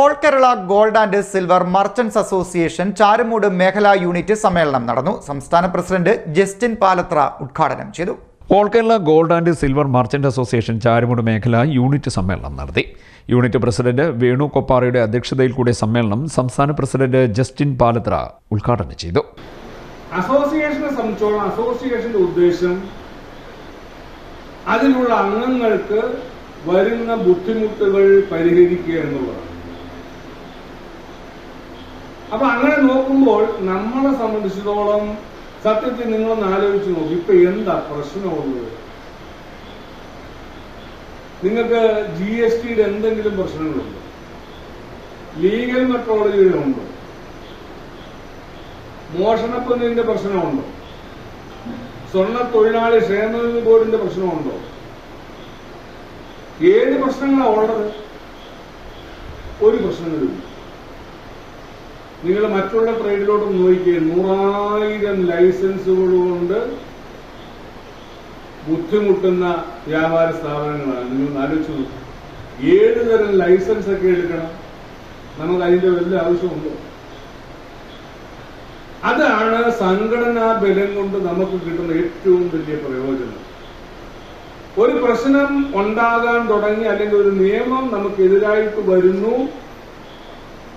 All Kerala gold and silver merchants association Charummood മേഖലാ unit സമ്മേളനം നടന്നു. സംസ്ഥാന പ്രസിഡന്റ് ജസ്റ്റിൻ പാലത്ര ഉദ്ഘാടനം ചെയ്തു. All Kerala gold and silver merchant association Charummood മേഖല യൂണിറ്റ് സമ്മേളനം നടത്തി. യൂണിറ്റ് പ്രസിഡന്റ് വേണു കൊപ്പാറയുടെ അധ്യക്ഷതയിൽ കൂടിയ സമ്മേളനം സംസ്ഥാന പ്രസിഡന്റ് ജസ്റ്റിൻ പാലത്ര ഉദ്ഘാടനം ചെയ്തു. അസോസിയേഷനെ സംബന്ധിച്ചോളം അസോസിയേഷന്റെ ഉദ്ദേശം അതിലുള്ള അംഗങ്ങൾക്ക് വരുന്ന ബുദ്ധിമുട്ടുകൾ പരിഹരിക്കുക എന്നുള്ളതാണ്. അപ്പൊ അങ്ങനെ നോക്കുമ്പോൾ നമ്മളെ സംബന്ധിച്ചിടത്തോളം സത്യത്തിൽ നിങ്ങളൊന്ന് ആലോചിച്ച് നോക്കും. ഇപ്പൊ എന്താ പ്രശ്നമുള്ളത്? നിങ്ങൾക്ക് ജി എസ് ടിയുടെ എന്തെങ്കിലും പ്രശ്നങ്ങളുണ്ടോ? ലീഗൽ മെട്രോളജിയുടെ ഉണ്ടോ? മോഷണപ്പന്നിന്റെ പ്രശ്നമുണ്ടോ? സ്വർണ തൊഴിലാളി ക്ഷേമനിധി ബോർഡിന്റെ പ്രശ്നമുണ്ടോ? ഏത് പ്രശ്നങ്ങളാണ് ഉള്ളത്. ഒരു പ്രശ്നങ്ങളില്ല നിങ്ങൾ മറ്റുള്ള ട്രേഡിലോട്ട് നോക്കിയേ നൂറായിരം ലൈസൻസുകൾ കൊണ്ട് ബുദ്ധിമുട്ടുന്ന വ്യാപാര സ്ഥാപനങ്ങളാണ്. നിങ്ങൾ ആലോചിച്ചു ഏത് തരം ലൈസൻസ് ഒക്കെ എടുക്കണം? നമുക്ക് അതിന്റെ വലിയ ആവശ്യമുണ്ടോ? അതാണ് സംഘടനാ ബലം കൊണ്ട് നമുക്ക് കിട്ടുന്ന ഏറ്റവും വലിയ പ്രയോജനം. ഒരു പ്രശ്നം ഉണ്ടാകാൻ തുടങ്ങി അല്ലെങ്കിൽ ഒരു നിയമം നമുക്കെതിരായിട്ട് വരുന്നു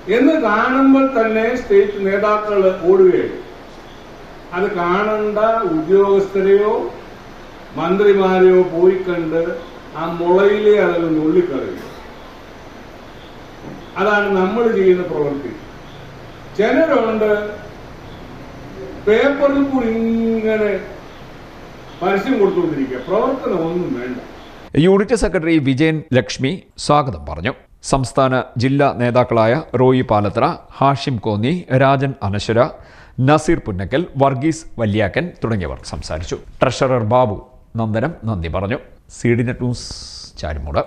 എന്ന് കാണുമ്പോൾ തന്നെ സ്റ്റേറ്റ് നേതാക്കൾ ഓടുകയാണ്. അത് കാണേണ്ട ഉദ്യോഗസ്ഥരെയോ മന്ത്രിമാരെയോ പോയി കണ്ട് ആ മുളയിലെ അതിൽ നുള്ളിക്കളയും അതാണ് നമ്മൾ ചെയ്യുന്ന പ്രവൃത്തി. ചിലരുണ്ട് പേപ്പറിൽ കൂടി ഇങ്ങനെ പരസ്യം കൊടുത്തുകൊണ്ടിരിക്കുക. പ്രവർത്തനം ഒന്നും വേണ്ട. യൂണിറ്റ് സെക്രട്ടറി വിജയൻ ലക്ഷ്മി സ്വാഗതം പറഞ്ഞു. സംസ്ഥാന ജില്ലാ നേതാക്കളായ റോയി പാലത്ര ഹാഷിം കോന്നി രാജൻ അനശ്വര നസീർ പുന്നക്കൽ വർഗീസ് വല്യാക്കൻ തുടങ്ങിയവർ സംസാരിച്ചു. ട്രഷറർ ബാബു നന്ദനം നന്ദി പറഞ്ഞു. C D net news Charimood.